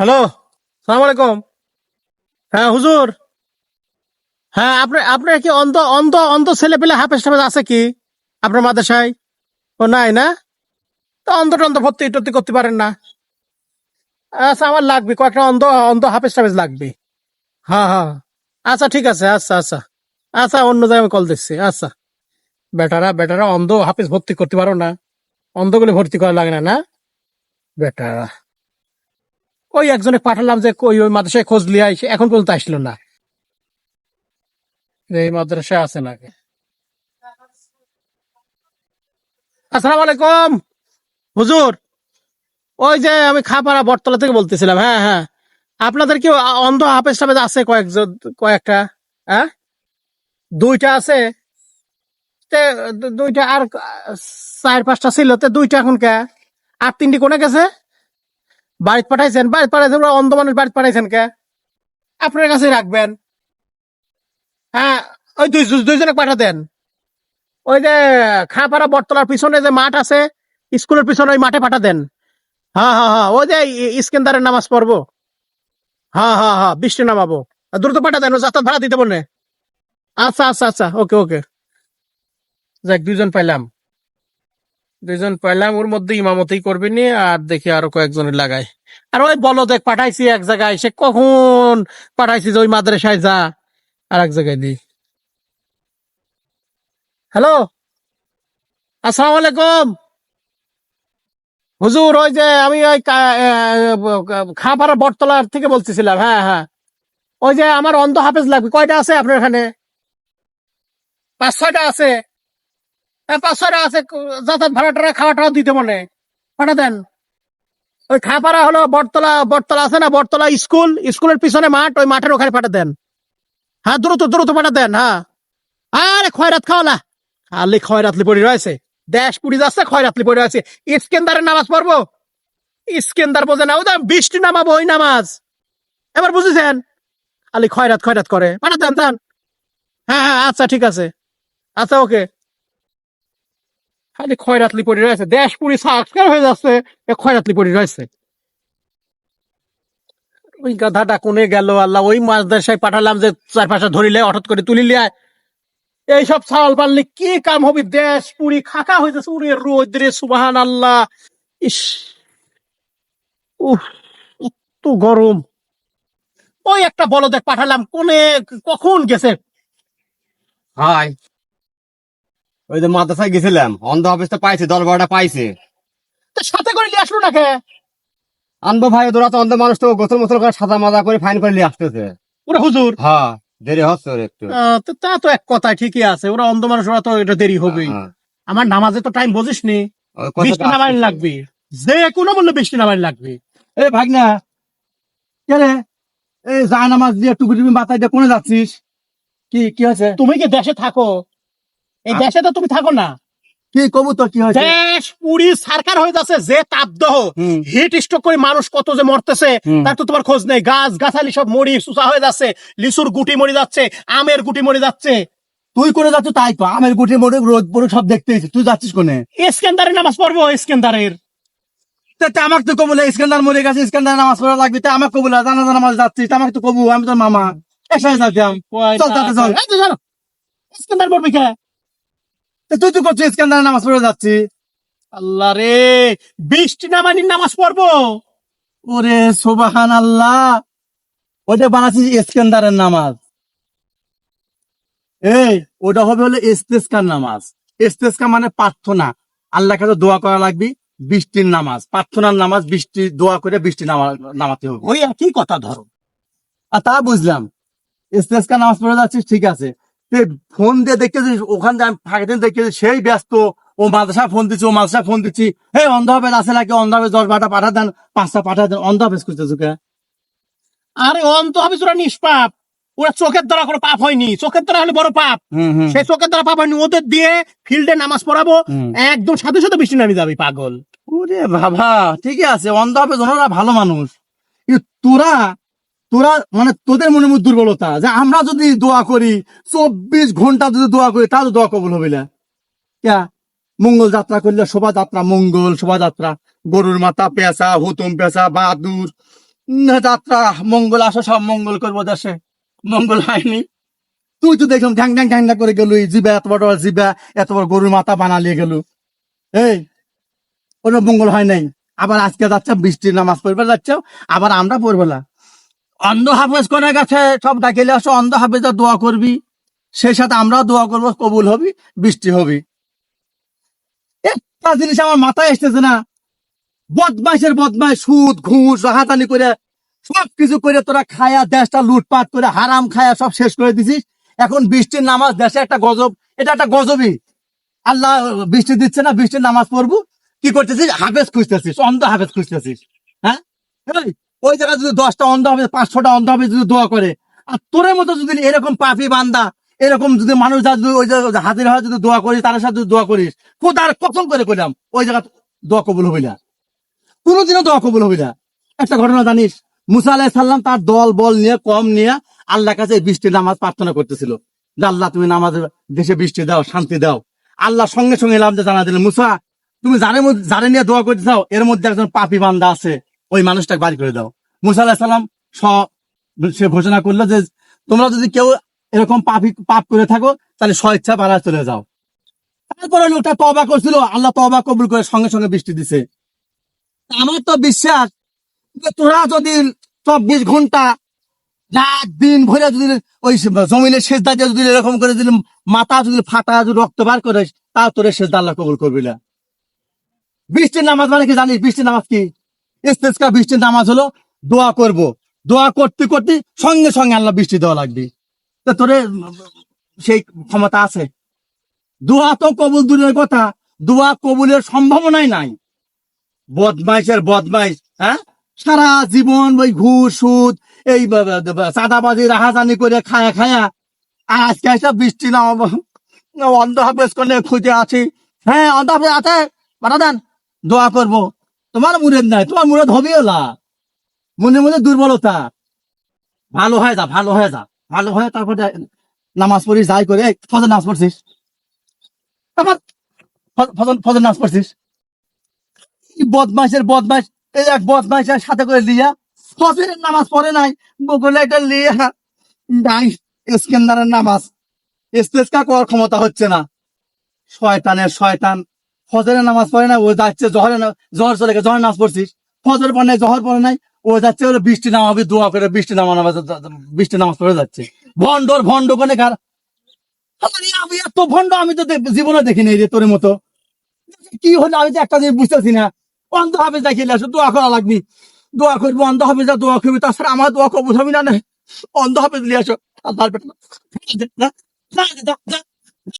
Hello সালাম আলাইকুম হ্যাঁ হুজুর। হ্যাঁ আপনার আপনার কি অন্ধ অন্ধ অন্ধ ছেলে পেলে হাফেজ টাফেজ আছে কি? আপনার মাদ্রাসায়? ও, নাই না? তো অন্ধ টন্ধ ভর্তি টর্তি করতে পারেন না। আচ্ছা আমার লাগবে, কয়েকটা অন্ধ অন্ধ হাফেজ টাফেজ লাগবে। হ্যাঁ হ্যাঁ। আচ্ছা ঠিক আছে আচ্ছা আচ্ছা। আচ্ছা অন্য জায়গায় আমি কল দিচ্ছি আচ্ছা। বেটারা বেটারা অন্ধ হাফেজ ভর্তি করতে পারো না। অন্ধগুলি ভর্তি করা লাগে না না? বেটারা। ওই একজনে পাঠালাম যে কই ওই মাদ্রাসায় খোঁজ লিয়ে আইসে, এখন পর্যন্ত আসলো না। এই মাদ্রাসায় আছে নাকি আসসালামু আলাইকুম। হুজুর, ওই যে আমি খাপাড়া বটতলা থেকে বলতেছিলাম হ্যাঁ হ্যাঁ। আপনাদের কি অন্ধ হাফেজ টাফেজ আছে কয়েকজন, কয়েকটা? হ্যাঁ? দুইটা আছে। দুইটা আর চার পাঁচটা ছিল, তে দুইটা এখন কে? আর তিনটি কোনে গেছে? বাড়িতে পাঠাইছেন বাড়িতে পাঠাইছেন অন্ধ মানুষ বাড়িতে পাঠাইছেন কে? আপনার কাছে রাখবেন। হ্যাঁ ওই দুই দুই- দুইজনে পাঠা দেন। ওই যে খাপাড়া বটতলার পিছনে যে মাঠ আছে, স্কুলের পিছনে ওই মাঠে পাঠা দেন। হ্যাঁ হ্যাঁ হ্যাঁ ওই যে ইস্কেন্দারের নামাজ পড়ব। হ্যাঁ হ্যাঁ হ্যাঁ বৃষ্টি নামাবো। দ্রুত পাঠা দেন যাতায়াত ভাড়া দিতে বলে। আচ্ছা আচ্ছা আচ্ছা ওকে ওকে। যাক, দুইজন পাইলাম। দুইজন পাইলাম ওর মধ্যে ইমামতি করবি নি আর দেখি আরও কয়েকজনের লাগাই। আর ওই বলো দেখ পাঠাইছি, এক জায়গায় সে কখন পাঠাইছি যে ওই মাদ্রাসায় যা, আর এক জায়গায় দি হ্যালো? আসসালামু আলাইকুম। হুজুর, ওই যে আমি ওই খাপাড়া বটতলার থেকে বলতেছিলাম হ্যাঁ হ্যাঁ। ওই যে আমার অন্ধ হাফেজ লাগবে, কয়টা আছে আপনার এখানে? পাঁচ ছয়টা আছে। পাঁচ ছয়টা আছে যাতায়াত ভাড়া টাড়া খাওয়া টাওয়া দিতে মনে। পাঠা দেন। ওই খাপাড়া হলো বটতলা বটতলা আছে না, বটতলা স্কুল, স্কুলের পিছনে মাঠ, ওই মাঠের ওখানে পাঠা দেন। হ্যাঁ দ্রুত দ্রুত পাঠা দেন হ্যাঁ। আরে, খয়রাত খাওয়ালা। খালি খয়রাতলি পড়ে রয়েছে। দেশ পুরি যাচ্ছে, খয়রাতলি পড়ে আছে ইস্কেন্দারের নামাজ পড়ব? ইস্কেন্দার বোঝে না তো বৃষ্টি নামাবো ওই নামাজ। এবার বুঝেছেন? খালি খয়রাত খয়রাত করে। পাঠা দেন দেন। হ্যাঁ হ্যাঁ আচ্ছা ঠিক আছে। আচ্ছা ওকে। খালি খয়রাতলি পড়ে রয়েছে, দেশ পুরি সাংস্কার হয়ে যাচ্ছে, এ খয়রাতলি পড়ে রয়েছে। ওই গাধাটা কোনে গেল, আল্লাহ, ওই মাদ্রাসায় পাঠালাম যে চার পাঁচটা ধরিলে, হঠাৎ করে তুলি তুলিলে এইসব ছাল পারলে কি কাম হবে? দেশ পুরি খাকা হয়ে যাচ্ছে উরে রোদ্রে সুবাহান আল্লাহ ইস এত গরম। ওই একটা বলদেক পাঠালাম, কোনে, কখন গেছে? হাই ওই যে মাদ্রাসায় গেছিলাম অন্ধ অফিসটা পাইছে দশ বারোটা পাইছে। তো সাথে করে নিয়ে আসলো নাকি? আনব ভাই তোরা তো অন্ধ মানুষ তো গোসল মোসল করে সাদা মাজা করে ফাইন করে নিয়ে আসতেছে। ওরা হুজুর? হ্যাঁ দেরি হচ্ছে ওর একটু। তা তো এক কথাই ঠিকই আছে ওরা অন্ধ মানুষ ওরা তো এটা দেরি হবেই। হ্যাঁ। আমার নামাজে তো টাইম বুঝিস নি বৃষ্টি লাগবে। যে কোনো বললে বৃষ্টি নামাই লাগবে। এ ভাগনা কে রে এই জায় নামাজ দিয়ে টুপি টুপি মাথায় দিয়ে কোনে যাচ্ছিস? কি কি হয়েছে? তুমি কি দেশে থাকো? এই দেশে তো তুমি থাকো না। কি কবু তো কি হয়েছে? দেশ পুরি সরকার হয়ে যাচ্ছে যে তাপদহ হিট স্ট্রোক করে মানুষ কত যে মরতেছে তার তো তোমার খোঁজ নেই। গাছ গাছালি সব মরি সুসা হয়ে যাচ্ছে লিচুর গুটি মরে যাচ্ছে আমের গুটি মরে যাচ্ছে। তুই করে যাচ্ছ? তাই তো আমের গুটি মোটে রোদ পরে সব দেখতে। তুই যাচ্ছিস কোনে? ইস্কেন্দারের নামাজ পড়ব ইস্কেন্দারের। আমাকে তো কবুলে ইস্কান্দার মরে গেছে ইস্কান্দার নামাজ পড়া লাগবে। তা আমাকে কবুলা জানা জানা নামাজ যাচ্ছিস তা আমাকে তো কবু আমি তোর মামা। একসাথে যাচ্ছিলাম চল তাতে চল। ইস্কেন্দার পড়বি কে? তুই তো করছিস নামাজ পড়ে যাচ্ছি। আল্লাহ রে, বৃষ্টি নামানির নামাজ পড়ব? ওরে আল্লাহ ওটা বানাচ্ছিস ইস্কান্দারের নামাজ। এই, ওটা হবে হলো ইস্তেস্কার নামাজ। ইস্তেস্কা মানে প্রার্থনা। আল্লাহ কাছে দোয়া করা লাগবে, বৃষ্টির নামাজ। প্রার্থনার নামাজ, বৃষ্টি, দোয়া করে বৃষ্টি নামা- নামাতে হবে। ওই একই কথা ধরো। আর তা বুঝলাম। ইস্তেস্কার নামাজ পড়ে যাচ্ছিস, ঠিক আছে। ফোন দিয়ে দেখতেছিস ওখান দিয়ে আমি ফাঁকে দিন দেখতেছি সেই ব্যস্ত। ও মাদ্রাসা ফোন দিচ্ছি ও মাদ্রাসা ফোন দিচ্ছি। হে অন্ধ হবে আছে নাকি? অন্ধ হবে দশ বারোটা পাঠা দেন পাঁচটা পাঠা দেন অন্ধ হবে কে? আরে অন্ত হবে ওরা নিষ্পাপ। ওরা চোখের দ্বারা কোনো পাপ হয়নি। চোখের দ্বারা হলে বড় পাপ। সেই চোখের দ্বারা পাপ হয়নি। ওদের দিয়ে ফিল্ডে নামাজ পড়াবো। একদম সাথে সাথে বৃষ্টি নামে যাবে পাগল। ওরে বাবা ঠিকই আছে। অন্ধ হবে ভালো মানুষ। তোরা তোরা মানে তোদের মনে মধ্যে দুর্বলতা যে আমরা যদি দোয়া করি, চব্বিশ ঘণ্টা যদি দোয়া করি, তাহলে দোয়া কবুল হবে না। মঙ্গল যাত্রা করলে শোভাযাত্রা মঙ্গল শোভাযাত্রা। গরুর মাথা পেঁচা, হুতুম পেঁচা বাদুর যাত্রা, মঙ্গল আসো, সব মঙ্গল করব দেশে। মঙ্গল হয়নি। তুই তো দেখলাম ঢ্যাং ঢ্যাং ঢ্যাং করে গেল জিবা, এত বড় জিবা, এত বড় গরুর মাথা বানালিয়ে গেল এই, কোনো মঙ্গল হয় নাই। আবার আজকে যাচ্ছে, বৃষ্টির নামাজ পড়বে যাচ্ছে, আবার আমরা পড়ব না। অন্ধ হাফেজ কোনে গেছে? সব ডাকিলে আসো, অন্ধ হাফেজা দোয়া করবি। সেই সাথে আমরাও দোয়া করব, কবুল হবি, বৃষ্টি হবি। একটা জিনিস আমার মাথায় এসতেছে না। বদমাইশের বদমাইশ, সুদ, ঘুষ হাতানি করে সব কিছু করে তোরা খায়া, দেশটা লুটপাট করে হারাম খায়া সব শেষ করে দিছিস। এখন বৃষ্টির নামাজ, দেশে একটা গজব, এটা একটা গজবই। আল্লাহ বৃষ্টি দিচ্ছে না, বৃষ্টির নামাজ পড়ব। কি করতেছিস? হাফেজ খুঁজতেছিস, অন্ধ হাফেজ খুঁজতেছিস। হ্যাঁ? ওই জায়গায় যদি দশটা অন্ধ হবে, পাঁচশোটা অন্ধ হবে যদি দোয়া করে। আর তোরের মতো যদি এরকম পাপি বান্দা, এরকম যদি মানুষ যা যদি ওই জায়গায় হাজির হয় যদি দোয়া করিস তার সাথে যদি দোয়া করিস কোথার কসম করে করলাম ওই জায়গা দোয়া কবুল হবি না। কোনোদিনও দোয়া কবুল হবি না। একটা ঘটনা জানিস? মুসা আলাহ সাল্লাম তার দল, বল নিয়ে, কম নিয়ে আল্লাহ কাছে এই বৃষ্টির নামাজ প্রার্থনা করতেছিল। যে আল্লাহ, তুমি নামাজ দেশে বৃষ্টি দাও, শান্তি দাও। আল্লাহ সঙ্গে সঙ্গে এলাম যে জানা দিলেন মুসা, তুমি মধ্যে- যারে নিয়ে দোয়া করতে চাও, এর মধ্যে একজন পাপি বান্দা আছে। ওই মানুষটাকে বাড়ি করে দাও। মুসা সাল্লাম সে ঘোষণা করল যে, তোমরা যদি কেউ এরকম পাপি পাপ করে থাকো, তাহলে স্বেচ্ছা বাড়া চলে যাও। তারপরে লোকটা তবা করছিল, আল্লাহ তবা কবুল করে সঙ্গে সঙ্গে বৃষ্টি দিছে। আমার তো বিশ্বাস যে তোরা যদি চব্বিশ ঘণ্টা রাত দিন ভরে যদি ওই জমিনের শেষদা দিয়ে যদি এরকম করে যদি মাথা যদি ফাটা যদি রক্ত বার করে তা তোর শেষদা আল্লাহ কবুল করবি না। বৃষ্টির নামাজ মানে কি জানিস? বৃষ্টির নামাজ কি? ইস্তেস্কা বৃষ্টির নামাজ হলো দোয়া করব। দোয়া করতে করতে সঙ্গে সঙ্গে আল্লাহ বৃষ্টি দেওয়া লাগবে। তো তোরে সেই ক্ষমতা আছে। দোয়া তো কবুল দূরের কথা। দোয়া কবুলের সম্ভাবনাই নাই। বদমাইশের বদমাইশ হ্যাঁ? সারা জীবন ওই ঘুষ, সুদ, এই চাঁদাবাজি, রাহাজানি করে খায়া খায়া আজকে এসে বৃষ্টি না অন্ধ হাফেজ করলে খুঁজে আছি। হ্যাঁ অন্ধ হাফেজ আছে। পাঠা দেন, দোয়া করব। তোমার মুরেদ নাই, তোমার মুরেদ হবেও না মনে মনে দুর্বলতা। ভালো হয়ে যা, ভালো হয়ে যা, ভালো হয়ে তারপরে নামাজ পড়িস যাই করে। ফজর নামাজ পড়ছিস? তারপর ফজর ফজর নামাজ পড়ছিস? বদমাইশের বদমাইশ, এই এক বদমাইশের সাথে করে লিয়া ফজরের নামাজ পড়ে নাই বগলে একটা লিয়া নাই, স্কেন্দারের নামাজ। ইস্তেস্কা করার ক্ষমতা হচ্ছে না। শয়তানের শয়তান। ফজরের নামাজ পড়ে না, ও যাচ্ছে জহরের না- জহর চলে গেছে জহর নামাজ পড়ছিস? ফজর পড়ে নাই, জহর পড়ে নাই, ও যাচ্ছে ওরা বৃষ্টি নামাবে, দোয়া করে বৃষ্টি নামা নামাজ বৃষ্টি নামাজ পড়ে যাচ্ছে। ভন্ডর ভন্ড কোনে কার? আমি এত ভন্ড আমি তো জীবনে দেখিনি রে তোর মতো। কি হলো, আমি তো একটা জিনিস বুঝতেছি না। অন্ধ হবে দেখিলে আসো, দোয়া করা লাগবি। দোয়া করব, অন্ধ হবে দোয়া করবি, তাছাড়া আমার দোয়া কবুল না অন্ধ হবে দিলে আসো। না।